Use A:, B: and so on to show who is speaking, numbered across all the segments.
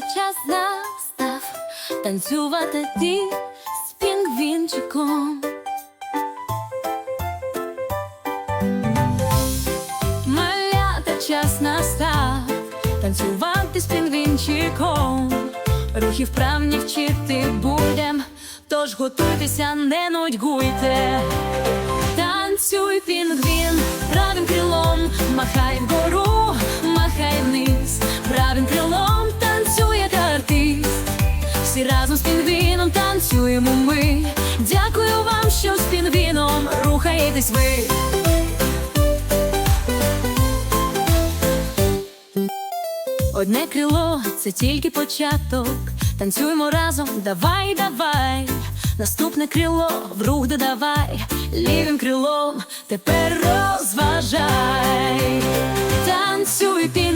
A: настав танцювати ти з пінгвінчиком. Малята час настав танцювати з пінгвінчиком. Рухів вправні вчити будем, тож готуйтеся, не нудьгуйте. Танцюй, пінгвін, правим крилом, махай вгору, з пінгвіном танцюємо ми. Дякую вам, що з пінгвіном рухаєтесь ви. Одне крило це тільки початок. Танцюємо разом, давай, давай. Наступне крило в рух додавай. Лівим крилом тепер розважай. Танцюй пінгвін,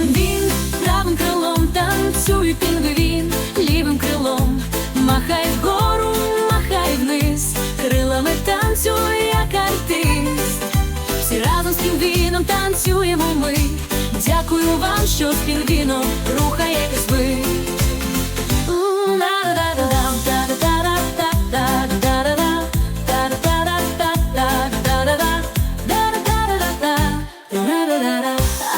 A: пінгвіном танцюємо ми. Дякую вам, що з пінгвіном рухаєтесь ви.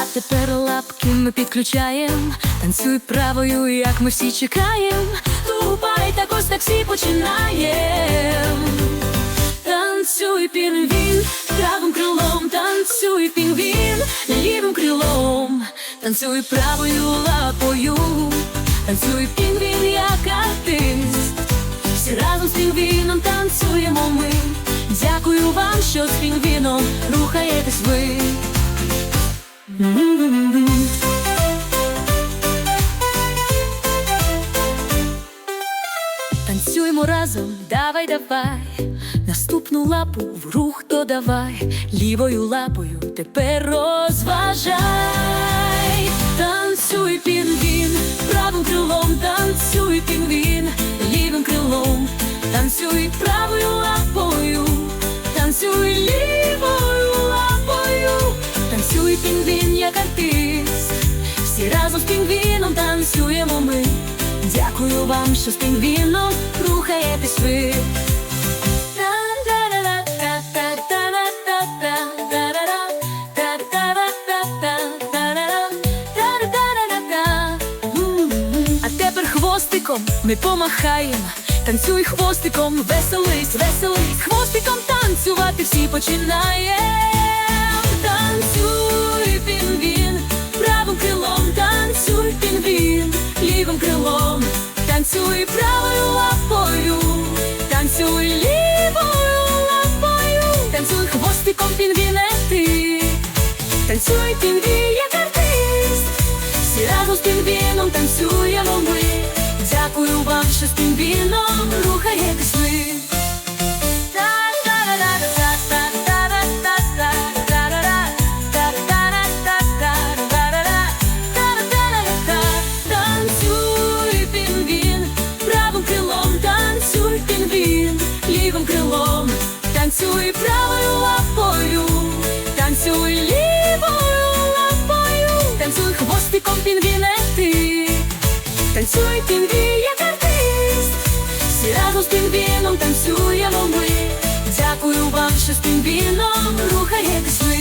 A: А тепер лапки ми підключаємо, танцюй правою, як ми всі чекаємо. Тупай, так ось так всі починаємо. Танцюй пінгвін, правим крилом, танцюй пінгвін, лівим крилом, танцюй правою лапою, танцюй пінгвін, як артист. Всі разом з пінгвіном танцюємо ми. Дякую вам, що з пінгвіном рухаєтесь ви. Танцюємо разом, давай, давай, наступну лапу в рух додавай, лівою лапою тепер розважай, танцюй пінгвін, правим крилом, танцюй пінгвін, лівим крилом, танцюй правою лапою, танцюй лівою лапою, танцюй пінгвін, як артист. Всі разом з пінгвіном танцюємо ми. Дякую вам, що з пінгвіном рухаєтесь ви. Хвостиком ми помахаємо. Танцюй хвостиком, веселись, веселись, хвостиком танцювати всі починаємо. Танцюй, пінгвін, правим крилом, танцюй, пінгвін, лівим крилом, танцюй правою лапою, танцюй лівою лапою, танцюй хвостиком, пінгвіне ти, танцюй пінгвін, як артист, всі разом з пінгвіном танцюємо ми. Дякую вам, що пінгвіном рухаєтесь ви. танцюй пінгвін, як артист, всі разом з пінгвіном танцюємо ми. Дякую вам, що з пінгвіном рухаєтесь ви.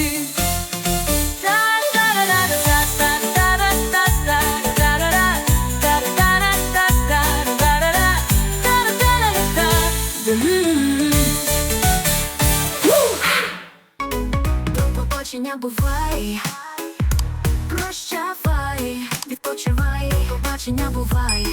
B: До побачення бувай, прощавай, відпочивай, До побачення бувай.